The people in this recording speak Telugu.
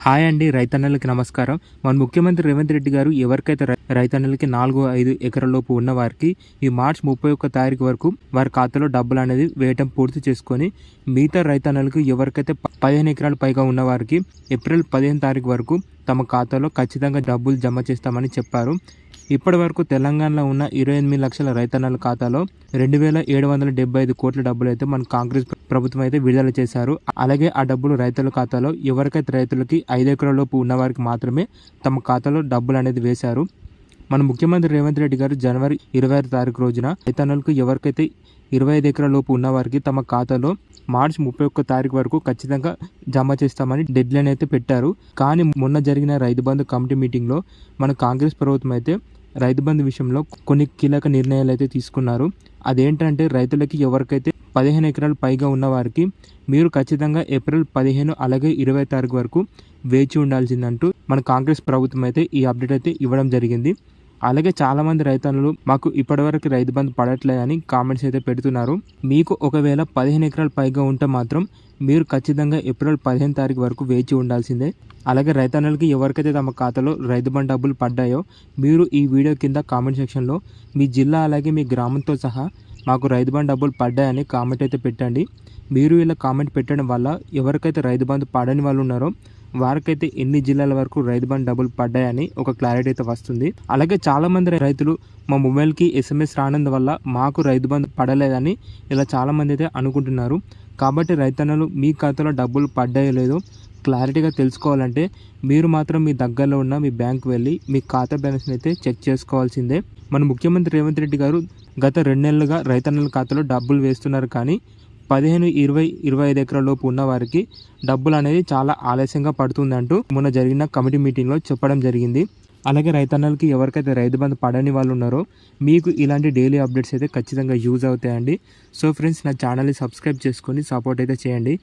హాయ్ అండి రైతన్నలకి నమస్కారం. మన ముఖ్యమంత్రి రేవంత్ రెడ్డి గారు ఎవరికైతే రై- రైతన్నలకి నాలుగు ఐదు ఎకరాల ఉన్న వారికి ఈ మార్చ్ ముప్పై ఒక్క తారీఖు వరకు వారి ఖాతాలో డబ్బులు అనేది వేయటం పూర్తి చేసుకొని మిగతా రైతన్నలకు ఎవరికైతే పదిహేను ఎకరాలు పైగా ఉన్న వారికి ఏప్రిల్ పదిహేను తారీఖు వరకు తమ ఖాతాలో ఖచ్చితంగా డబ్బులు జమ చేస్తామని చెప్పారు. ఇప్పటి వరకు తెలంగాణలో ఉన్న ఇరవై ఎనిమిది లక్షల రైతన్నల ఖాతాలో రెండు వేల ఏడు వందల డెబ్బై ఐదు కోట్ల డబ్బులు అయితే మన కాంగ్రెస్ ప్రభుత్వం అయితే విడుదల చేశారు. అలాగే ఆ డబ్బులు రైతుల ఖాతాలో ఎవరికైతే రైతులకి ఐదు ఎకరాలలోపు ఉన్నవారికి మాత్రమే తమ ఖాతాలో డబ్బులు అనేది వేశారు. మన ముఖ్యమంత్రి రేవంత్ రెడ్డి గారు జనవరి ఇరవై ఆరు తారీఖు రోజున రైతన్నలకు ఎవరికైతే ఇరవై ఐదు ఎకరాల లోపు తమ ఖాతాలో మార్చి ముప్పై ఒక్క తారీఖు వరకు ఖచ్చితంగా జమ చేస్తామని డెడ్ లైన్ అయితే పెట్టారు. కానీ మొన్న జరిగిన రైతు బంధు కమిటీ మీటింగ్లో మన కాంగ్రెస్ ప్రభుత్వం అయితే రైతు బంధు విషయంలో కొన్ని కీలక నిర్ణయాలు అయితే తీసుకున్నారు. అదేంటంటే రైతులకి ఎవరికైతే పదిహేను ఎకరాలు పైగా ఉన్నవారికి మీరు ఖచ్చితంగా ఏప్రిల్ పదిహేను అలాగే ఇరవై తారీఖు వరకు వేచి ఉండాల్సిందంటూ మన కాంగ్రెస్ ప్రభుత్వం అయితే ఈ అప్డేట్ అయితే ఇవ్వడం జరిగింది. అలాగే చాలామంది రైతన్నులు మాకు ఇప్పటివరకు రైతు బంధు పడట్లేదని కామెంట్స్ అయితే పెడుతున్నారు. మీకు ఒకవేళ పదిహేను ఎకరాలు పైగా ఉంటే మాత్రం మీరు ఖచ్చితంగా ఏప్రిల్ పదిహేను తారీఖు వరకు వేచి ఉండాల్సిందే. అలాగే రైతన్నులకి ఎవరికైతే తమ ఖాతాలో రైతు బంధు డబ్బులు పడ్డాయో మీరు ఈ వీడియో కింద కామెంట్ సెక్షన్లో మీ జిల్లా అలాగే మీ గ్రామంతో సహా మాకు రైతు బంధు డబ్బులు పడ్డాయని కామెంట్ అయితే పెట్టండి. మీరు ఇలా కామెంట్ పెట్టడం వల్ల ఎవరికైతే రైతు బంధు పడని వాళ్ళు ఉన్నారో వారికైతే ఎన్ని జిల్లాల వరకు రైతు బంధు డబ్బులు పడ్డాయని ఒక క్లారిటీ అయితే వస్తుంది. అలాగే చాలామంది రైతులు మా మొబైల్కి ఎస్ఎంఎస్ రానందు వల్ల మాకు రైతు బంధు పడలేదని ఇలా చాలామంది అయితే అనుకుంటున్నారు. కాబట్టి రైతన్నలు మీ ఖాతాలో డబ్బులు పడ్డాయో లేదో క్లారిటీగా తెలుసుకోవాలంటే మీరు మాత్రం మీ దగ్గరలో ఉన్న మీ బ్యాంక్ వెళ్ళి మీ ఖాతా బ్యాలెన్స్ని అయితే చెక్ చేసుకోవాల్సిందే. మన ముఖ్యమంత్రి రేవంత్ రెడ్డి గారు గత రెండు నెలలుగా రైతన్నల ఖాతాలో డబ్బులు వేస్తున్నారు కానీ పదిహేను ఇరవై ఇరవై ఐదు ఎకరాల లోపు ఉన్న వారికి డబ్బులు అనేది చాలా ఆలస్యంగా పడుతుందంటూ మొన్న జరిగిన కమిటీ మీటింగ్లో చెప్పడం జరిగింది. అలాగే రైతన్నలకి ఎవరికైతే రైతు బంధు పడని వాళ్ళు ఉన్నారో మీకు ఇలాంటి డైలీ అప్డేట్స్ అయితే ఖచ్చితంగా యూజ్ అవుతాయండి. సో ఫ్రెండ్స్ నా ఛానల్ని సబ్స్క్రైబ్ చేసుకొని సపోర్ట్ అయితే చేయండి.